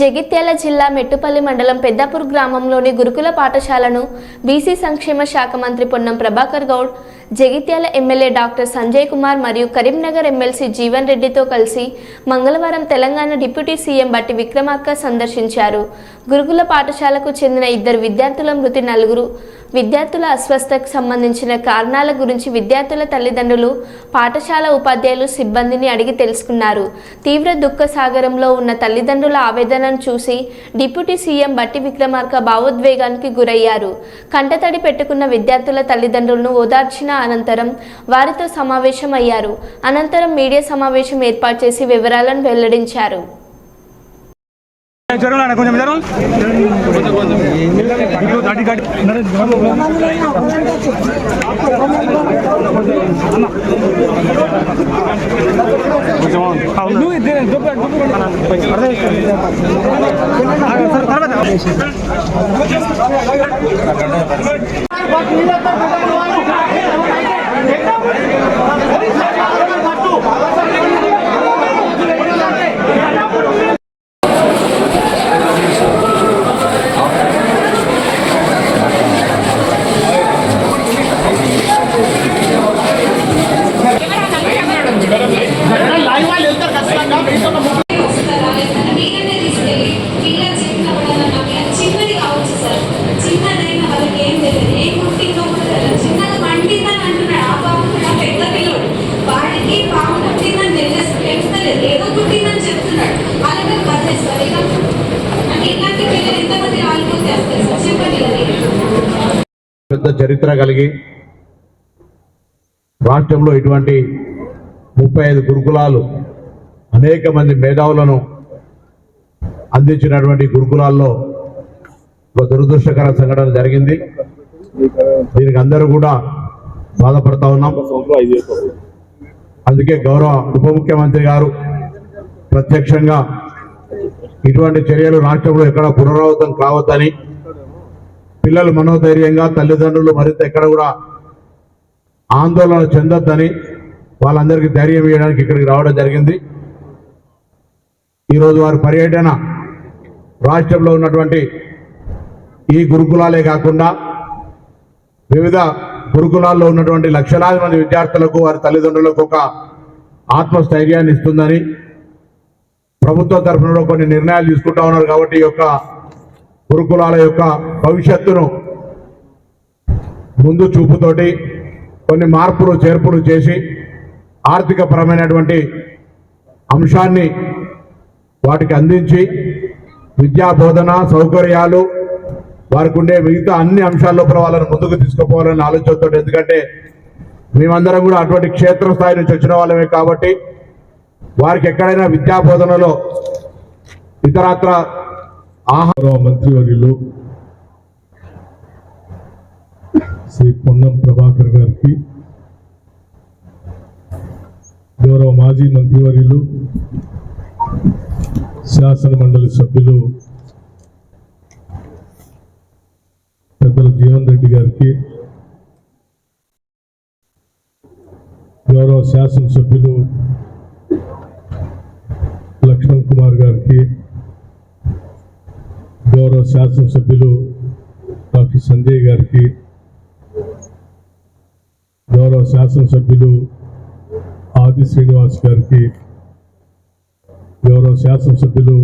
జగిత్యాల జిల్లా మెట్టుపల్లి మండలం పెద్దాపూర్ గ్రామంలోని గురుకుల పాఠశాలను బీసీ సంక్షేమ శాఖ మంత్రి పొన్నం ప్రభాకర్ గౌడ్ జగిత్యాల ఎమ్మెల్యే డాక్టర్ సంజయ్ కుమార్ మరియు కరీంనగర్ ఎమ్మెల్సీ జీవన్ రెడ్డితో కలిసి మంగళవారం తెలంగాణ డిప్యూటీ సీఎం బట్టి విక్రమార్క సందర్శించారు. గురుకుల పాఠశాలకు చెందిన ఇద్దరు విద్యార్థుల మృతి నలుగురు విద్యార్థుల అస్వస్థకు సంబంధించిన కారణాల గురించి విద్యార్థుల తల్లిదండ్రులు పాఠశాల ఉపాధ్యాయులు సిబ్బందిని అడిగి తెలుసుకున్నారు. తీవ్ర దుఃఖ సాగరంలో ఉన్న తల్లిదండ్రుల ఆవేదనను చూసి డిప్యూటీ సీఎం బట్టి విక్రమార్క భావోద్వేగానికి గురయ్యారు. కంటతడి పెట్టుకున్న విద్యార్థుల తల్లిదండ్రులను ఓదార్చిన అనంతరం వారితో సమావేశం అయ్యారు అనంతరం మీడియా సమావేశం ఏర్పాటు చేసి వివరాలను వెల్లడించారు. జరగండి కొంచెం జరగండి ఇటు దాటి దాటి అవును. తర్వాత పెద్ద చరిత్ర కలిగి రాష్ట్రంలో ఇటువంటి ముప్పై ఐదు గురుకులాలు అనేక మంది మేధావులను అందించినటువంటి గురుకులాల్లో ఒక దురదృష్టకర సంఘటన జరిగింది. దీనికి అందరూ కూడా బాధపడతా ఉన్నాం. అందుకే గౌరవ ఉప ముఖ్యమంత్రి గారు ప్రత్యక్షంగా ఇటువంటి చర్యలు రాష్ట్రంలో ఎక్కడ పునరావృతం కావద్దని పిల్లలు మనోధైర్యంగా తల్లిదండ్రులు మరింత ఎక్కడ కూడా ఆందోళన చెందొద్దని వాళ్ళందరికీ ధైర్యం ఇవ్వడానికి ఇక్కడికి రావడం జరిగింది. ఈరోజు వారి పర్యటన రాష్ట్రంలో ఉన్నటువంటి ఈ గురుకులాలే కాకుండా వివిధ గురుకులాల్లో ఉన్నటువంటి లక్షలాది మంది విద్యార్థులకు వారి తల్లిదండ్రులకు ఒక ఆత్మస్థైర్యాన్ని ఇస్తుందని ప్రభుత్వం తరఫున కొన్ని నిర్ణయాలు తీసుకుంటా ఉన్నారు కాబట్టి ఈ యొక్క గురుకులాల యొక్క భవిష్యత్తును ముందు చూపుతోటి కొన్ని మార్పులు చేర్పులు చేసి ఆర్థిక పరమైనటువంటి అంశాన్ని వాటికి అందించి విద్యా బోధన సౌకర్యాలు వారికి ఉండే మిగతా అన్ని అంశాల లోపల వాళ్ళని ముందుకు తీసుకుపోవాలని ఆలోచనతో ఎందుకంటే మేమందరం కూడా అటువంటి క్షేత్రస్థాయి నుంచి వచ్చిన వాళ్ళమే కాబట్టి వారికి ఎక్కడైనా విద్యా బోధనలో ఇతరత్ర ఆహార మంత్రివర్యులు శ్రీ పొన్నం ప్రభాకర్ గారికి గౌరవ మాజీ మంత్రివర్యులు శాసన మండలి సభ్యులు పెద్దలు జీవన్ రెడ్డి గారికి గౌరవ శాసనసభ్యులు లక్ష్మణ్ కుమార్ గారికి శాసనసభ్యులు డాక్టర్ సంజయ్ గారికి గౌరవ శాసనసభ్యులు ఆది శ్రీనివాస్ గారికి గౌరవ శాసనసభ్యులు